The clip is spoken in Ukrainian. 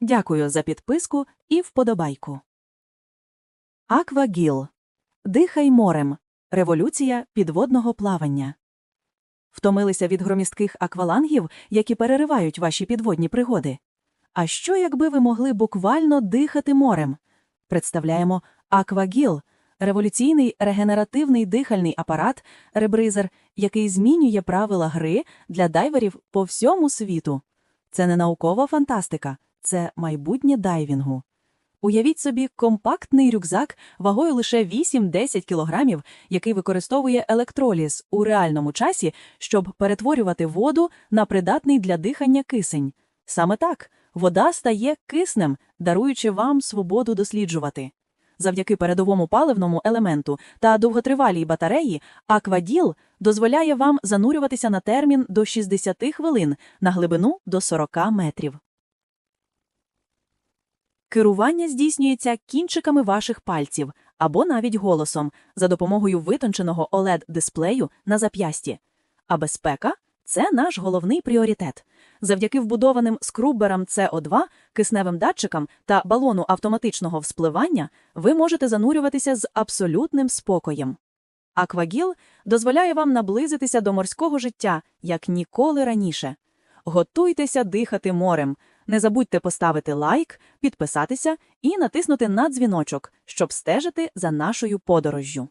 Дякую за підписку і вподобайку. Аквагіл. Дихай морем. Революція підводного плавання. Втомилися від громістких аквалангів, які переривають ваші підводні пригоди. А що, якби ви могли буквально дихати морем? Представляємо Аквагіл – революційний регенеративний дихальний апарат, ребризер, який змінює правила гри для дайверів по всьому світу. Це не наукова фантастика, це майбутнє дайвінгу. Уявіть собі компактний рюкзак вагою лише 8-10 кілограмів, який використовує електроліз у реальному часі, щоб перетворювати воду на придатний для дихання кисень. Саме так, вода стає киснем, даруючи вам свободу досліджувати. Завдяки передовому паливному елементу та довготривалій батареї Акваділ дозволяє вам занурюватися на термін до 60 хвилин на глибину до 40 метрів. Керування здійснюється кінчиками ваших пальців або навіть голосом за допомогою витонченого OLED-дисплею на зап'ясті. А безпека це наш головний пріоритет. Завдяки вбудованим скруберам CO2, кисневим датчикам та балону автоматичного вспливання ви можете занурюватися з абсолютним спокоєм. Аквагіл дозволяє вам наблизитися до морського життя як ніколи раніше. Готуйтеся дихати морем. Не забудьте поставити лайк, підписатися і натиснути на дзвіночок, щоб стежити за нашою подорожжю.